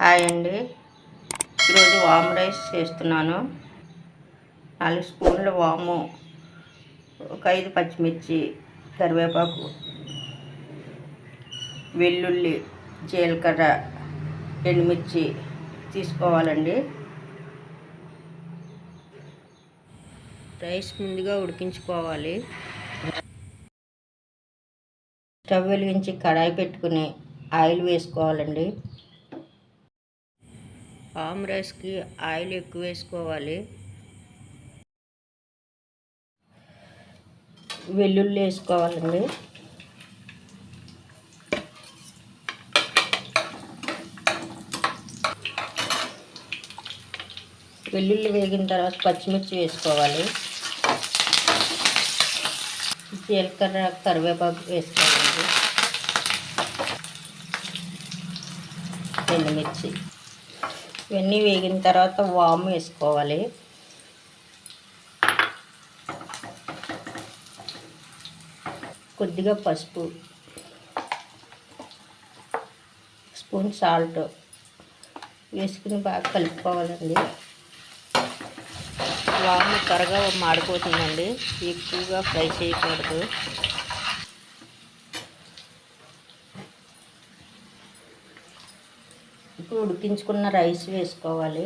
Hi అండి. ఈరోజు వామ్ rice చేస్తున్నాను. నాలుగు స్పూన్ల వాము ఒక ఐదు పచ్చిమిర్చి కరివేపాకు వెల్లుల్లి జీలకర్ర ఎండుమిర్చి తీసుకోవాలండి. రైస్ ముందుగా ఉడికించుకోవాలి. స్టవ్ వెలిగించి కడాయి పెట్టుకుని ఆయిల్ వేసుకోవాలండి. ఆమ్ రైస్కి ఆయిల్ ఎక్కువ వేసుకోవాలి. వెల్లుల్లి వేసుకోవాలండి. వెల్లుల్లి వేగిన తర్వాత పచ్చిమిర్చి వేసుకోవాలి. జీలకర్ర కరివేపాకు వేసుకోవాలండి. ఎండుమిర్చి. ఇవన్నీ వేగిన తర్వాత వాము వేసుకోవాలి. కొద్దిగా పసుపు. స్పూన్ సాల్ట్ వేసుకుని బాగా కలుపుకోవాలండి. వాము త్వరగా మాడిపోతుందండి. ఎక్కువగా ఫ్రై చేయకూడదు. ఇప్పుడు ఉడికించుకున్న రైస్ వేసుకోవాలి.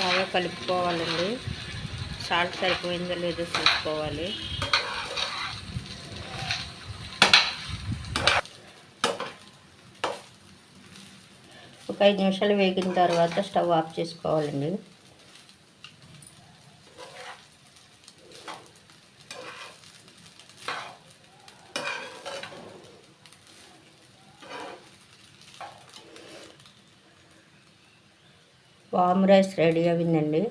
బాగా కలుపుకోవాలండి. సాల్ట్ సరిపోయిందో లేదో చూసుకోవాలి. ఒక ఐదు నిమిషాలు వేగిన తర్వాత స్టవ్ ఆఫ్ చేసుకోవాలండి వామ్ రైస్ రెడీ అయిందండి.